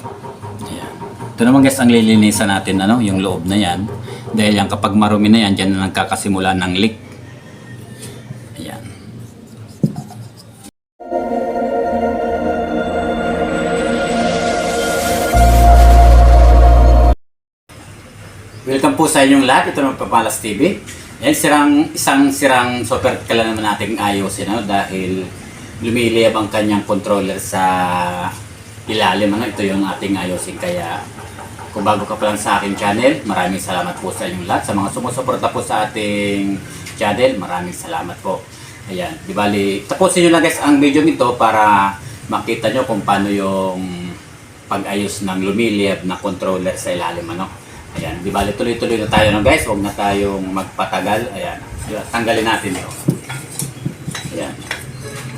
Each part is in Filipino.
Ayan. Ito naman guys ang lilinisan natin ano, yung loob na yan. Dahil yan kapag marumi na yan, dyan na nagkakasimula ng leak. Ayan. Welcome po sa inyong lahat. Ito naman Papalas TV. Yan, sirang, isang sirang software ka lang naman nating ayusin ano, dahil lumiliyab ang kanyang controller sa ilalim. Ano, ito yung ating ayusin. Kaya kung bago ka pa lang sa aking channel, maraming salamat po sa inyong lahat. Sa mga sumusuporta po sa ating channel, maraming salamat po. Ayan, di bali, tapusin nyo lang guys ang video nito para makita nyo kung paano yung pag-ayos ng lumiliyab na controller sa ilalim. Ano? Ayan, di bali tuloy-tuloy na tayo no guys, huwag na tayong magpatagal. Ayan, tanggalin natin ito. Ayan,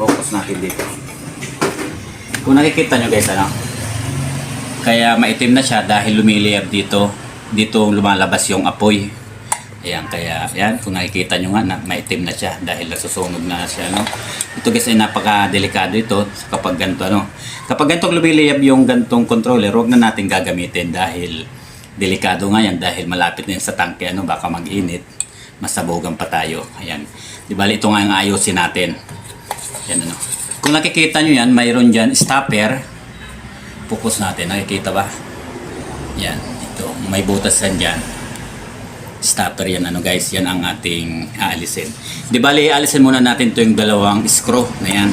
focus natin dito. Kung nakikita nyo guys, ano, kaya maitim na siya dahil lumiliyab dito, dito lumalabas yung apoy. Ayan, kaya yan, kung nakikita nyo nga, na, maitim na siya dahil nasusunog na siya. No? Ito guys ay napaka-delikado ito kapag ganito. Ano? Kapag ganitong lumiliyab yung gantong controller, huwag na natin gagamitin dahil delikado nga yan dahil malapit na sa tangke. Ano, baka mag-init, masabugan pa tayo. Ayan. Di bali, ito nga yung ayusin natin. Yan ano. Kung nakikita nyo yan, mayroon dyan stopper. Focus natin. Nakikita ba? Yan. Ito. May butas yan dyan stopper yan ano guys yan ang ating aalisin di bali aalisin muna natin to yung dalawang screw na yan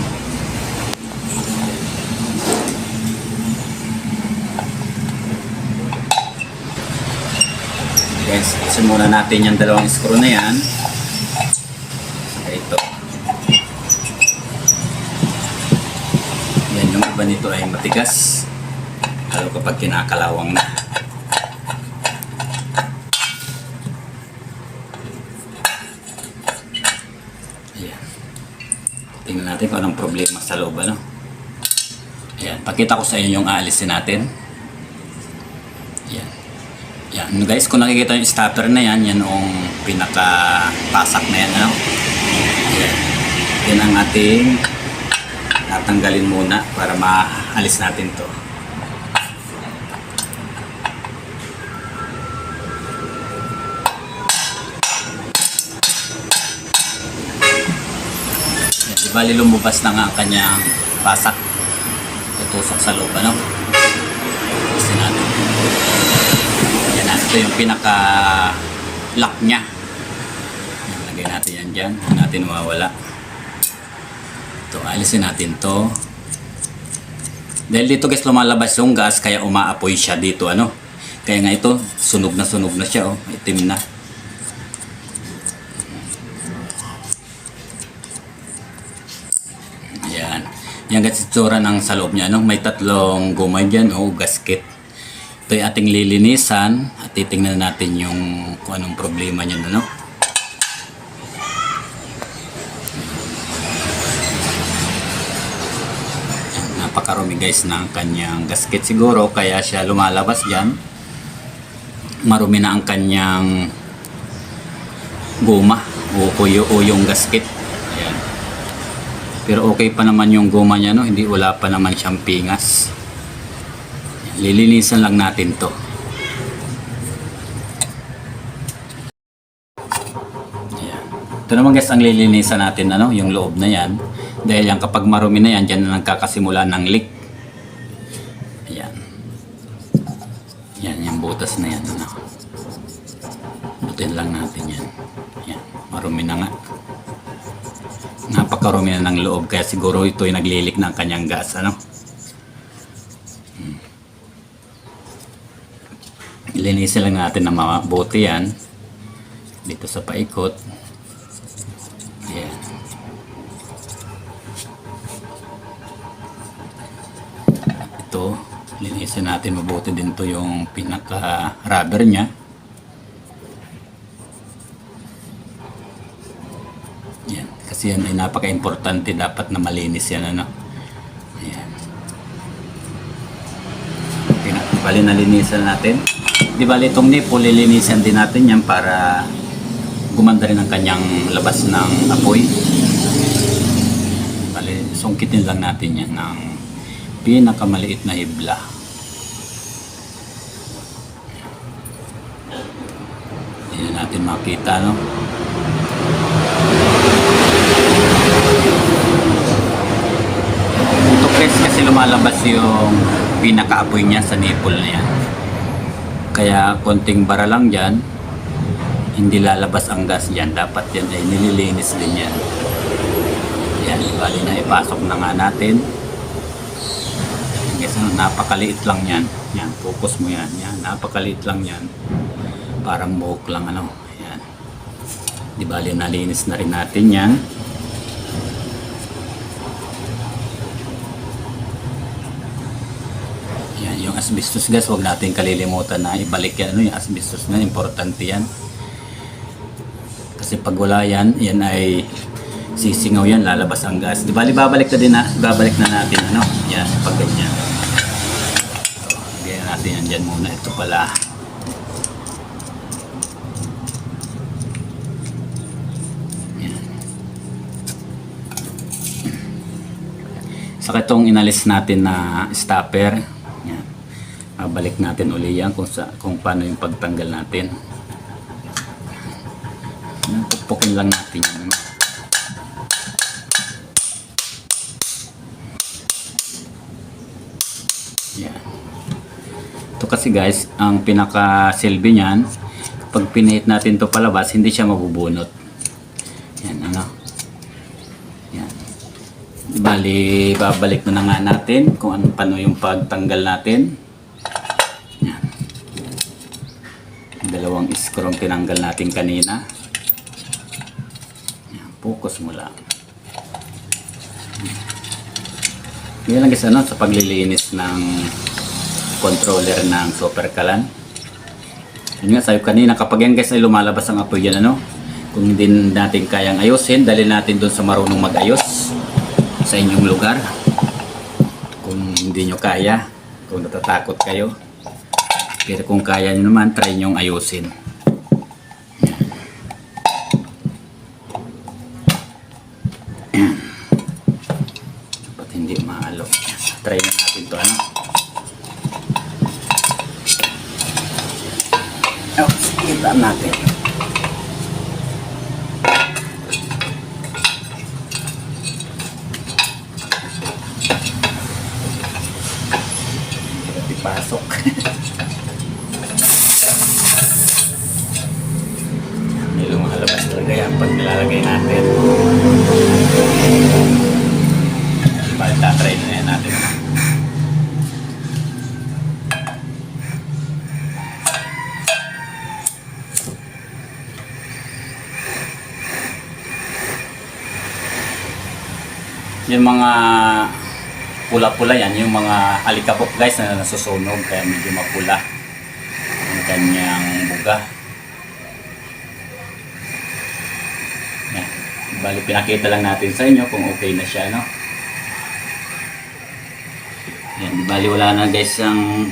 guys aalisin muna natin yung dalawang screw na yan ito yan nito ay matigas lalo kapag kinakalawang na Ayan. Tingnan natin kung anong problema sa loob, ano? Ayan. Pakita ko sa inyo yung aalisin natin. Ayan. Ayan. Guys, kung nakikita yung stopper na yan, yan yung pinaka-pasak na yan, ano? Ayan. Yan ang ating natanggalin muna para maalis natin to. Di bali lumabas na nga ang kanyang pasak. Tutusok sa loob, ano? Kasi natin. Yan na, ito yung pinaka lock. Yan, lagay natin yan dyan. Natin mawawala. Ito, alisin natin to. Dahil dito guys lumalabas yung gas kaya umaapoy siya dito ano. Kaya nga ito sunog na sunog na siya oh, itim na. Yan. Yan guys itsura ng sa loob niya. No? May tatlong gumay dyan o gasket. Ito ating lilinisan at titingnan natin yung kung anong problema niya. Ano? Yan, Guys ng kanyang gasket siguro kaya siya lumalabas dyan. Marumi na ang kanyang guma o, o, o yung gasket. Ayan. Pero okay pa naman yung goma niya, no? Hindi wala pa naman siyang pingas. Lilinisan lang natin to. Ayan. Ito naman guys ang lilinisan natin, ano? Yung loob na yan. Dahil yan kapag marumi na yan, dyan na nagkakasimula ng leak. Butin lang natin yan. Ayan. Marumi na nga napakarumi na ng loob kaya siguro ito ay naglilik ng kanyang gas ano Hmm. ilinisin lang natin na mabuti yan dito sa paikot yan ito linisin natin mabuti din to yung pinaka rubber nya yan ay napaka-importante dapat na malinis yan ano. Ayan. Di bali nalinisan natin. Di bali itong nipo lilinisan din natin yan para gumanda rin ang kanyang labas ng apoy. Bali sungkitin lang natin yan ng pinakamaliit na hibla. Hindi natin makita no. Guys kasi lumalabas yung pinakaapoy niya sa nipple na yan. Kaya konting bara lang dyan, hindi lalabas ang gas dyan. Dapat yan ay nililinis din yan. Yan, bali na ipasok na nga natin. Guys, ano, napakaliit lang yan. Yan, focus mo yan. Yan, napakaliit lang yan. Parang buhok lang ano. Yan. Di bali, nalinis na rin natin yan. Yan, yung asbestos gas, huwag natin kalilimutan na ibalik yan. Ano, yung asbestos na, importante yan. Kasi pag wala yan, yan ay sisingaw yan, lalabas ang gas. Di bali, babalik na din na, babalik na natin, ano, yan, pag ganyan. Ganyan natin yan dyan muna. Ito pala. Saka itong inalis natin na stopper, yan. Babalik natin uli yan kung, sa, kung paano yung pagtanggal natin. Yan, Pukpukin lang natin yan. ano. Yan. Ito kasi guys, ang pinaka-silbi niyan, pag pinihit natin to palabas, hindi siya mabubunot. Yan, ano. Bali, babalik na nga natin kung ano paano yung pagtanggal natin. Yan. Dalawang screw ang tinanggal natin kanina. Yan, focus mo lang. Yan lang guys, ano, sa paglilinis ng controller ng Super Kalan. Yun nga, sabi kanina, kapag yan guys ay lumalabas ang apoy yan, ano, kung hindi natin kayang ayusin, dali natin doon sa marunong mag-ayos sa inyong lugar. Kung hindi nyo kaya, kung natatakot kayo. Pero kung kaya nyo naman, try nyong ayusin. Dapat hindi maalo. Try na natin to ano. Oh, kita natin. Hirap ipasok. May lumalabas talaga yan pag nilalagay natin. Bali, tatry na yan natin. Yung mga pula-pula yan, yung mga alikabok guys na nasusunog kaya medyo mapula ang kanyang buga. Yan. Bali, pinakita lang natin sa inyo kung okay na siya, no? Yan, bali wala na guys ang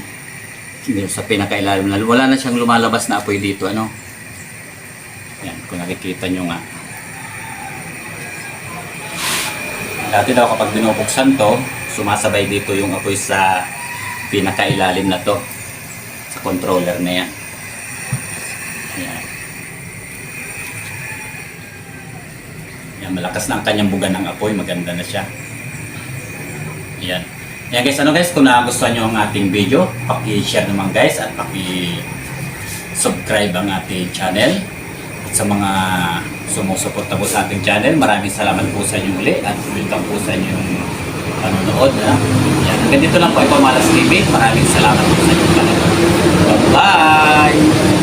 sa pinakailalim na wala na siyang lumalabas na apoy dito, ano? Yan, kung nakikita nyo nga. Dati daw kapag binubuksan to, sumasabay dito yung apoy sa pinakailalim na to. Sa controller na yan. Yan. Yan, malakas na ang kanyang buga ng apoy. Maganda na siya. Yan. Yan guys, ano guys, kung nagustuhan nyo ang ating video, paki-share naman guys at paki-subscribe ang ating channel sa mga sumusuporta po sa ating channel. Maraming salamat po sa inyo uli at welcome po sa inyong panonood. Ha? Yan. Ganito lang po ay Pamalas TV. Maraming salamat po sa inyong panonood. Bye-bye!